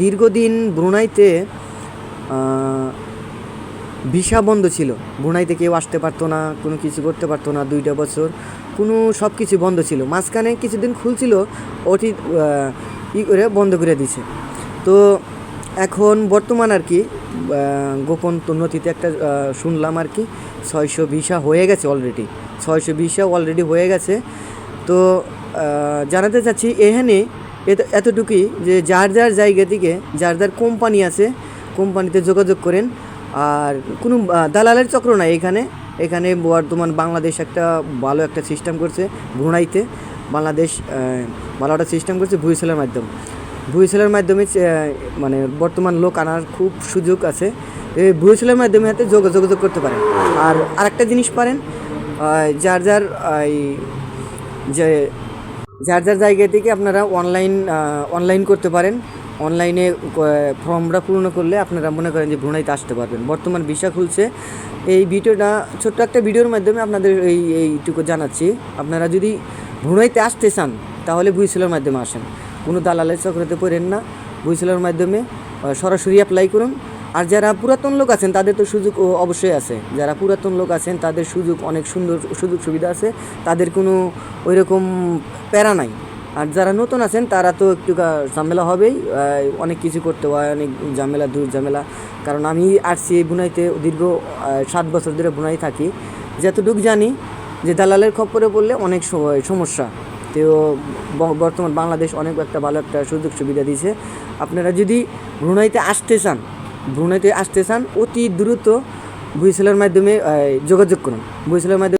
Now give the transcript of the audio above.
দীর্ঘদিন ব্রুনাইতে ভিসা বন্ধ ছিল। ব্রুনাইতে কেউ আসতে পারতো না, কোনো কিছু করতে পারতো না দুইটা বছর। কোনো সব কিছু বন্ধ ছিল। মাঝখানে কিছুদিন খুলছিল, ওটি ই করে বন্ধ করে দিছে। তো এখন বর্তমান আর কি গোপন নথিতে একটা শুনলাম আর কি, ছয়শো ভিসা হয়ে গেছে অলরেডি ছয়শো ভিসা অলরেডি হয়ে গেছে। তো জানাতে চাচ্ছি এখানে এতটুকুই যে যার যার জায়গা থেকে যার যার কোম্পানি আছে, কোম্পানিতে যোগাযোগ করেন। আর কোনো দালালের চক্র নাই এখানে। এখানে বর্তমান বাংলাদেশ একটা ভালো একটা সিস্টেম করছে ব্রুনাইতে। বাংলাদেশ ভালো একটা সিস্টেম করছে ভুইসেলের মাধ্যমে। ভুইসেলের মাধ্যমে মানে বর্তমান লোক আনার খুব সুযোগ আছে। এই ভুইসেলের মাধ্যমে হাতে যোগ- যোগাযোগ করতে পারেন। আর আরেকটা জিনিস পারেন যার যার এই যে যার যার জায়গা থেকে আপনারা অনলাইন অনলাইন করতে পারেন। অনলাইনে ফর্মটা পূর্ণ করলে আপনারা মনে করেন যে ভ্রুণাইতে আসতে পারবেন। বর্তমান ভিসা খুলছে। এই ভিডিওটা, ছোট্ট একটা ভিডিওর মাধ্যমে আপনাদের এই, এইটুকু জানাচ্ছি। আপনারা যদি ভ্রুণাইতে আসতে চান, তাহলে বুইসেলের মাধ্যমে আসেন। কোনো দালালের চক্রতে পড়েন না। বুইসেলের মাধ্যমে সরাসরি অ্যাপ্লাই করুন। আর যারা পুরাতন লোক আছেন, তাদের তো সুযোগ অবশ্যই আছে। যারা পুরাতন লোক আছেন, তাদের সুযোগ অনেক সুন্দর, সুযোগ সুবিধা আছে। তাদের কোনো ওই রকম প্যারা নাই। আর যারা নতুন আছেন, তারা তো একটু ঝামেলা হবেই। অনেক কিছু করতে হয়, অনেক ঝামেলা, দূর ঝামেলা। কারণ আমি আসছি এই বুনাইতে দীর্ঘ সাত বছর ধরে বুনাই থাকি। যতটুকু জানি যে দালালের খপ্পরে পড়লে অনেক সমস্যা। তো বর্তমান বাংলাদেশ অনেক একটা ভালো একটা সুযোগ সুবিধা দিয়েছে। আপনারা যদি ব্রুনাইতে আসতে চান ব্রুনাইতে আসতে চান, অতি দ্রুত বুইসেলের মাধ্যমে যোগাযোগ করুন। বুইসেলের মাধ্যমে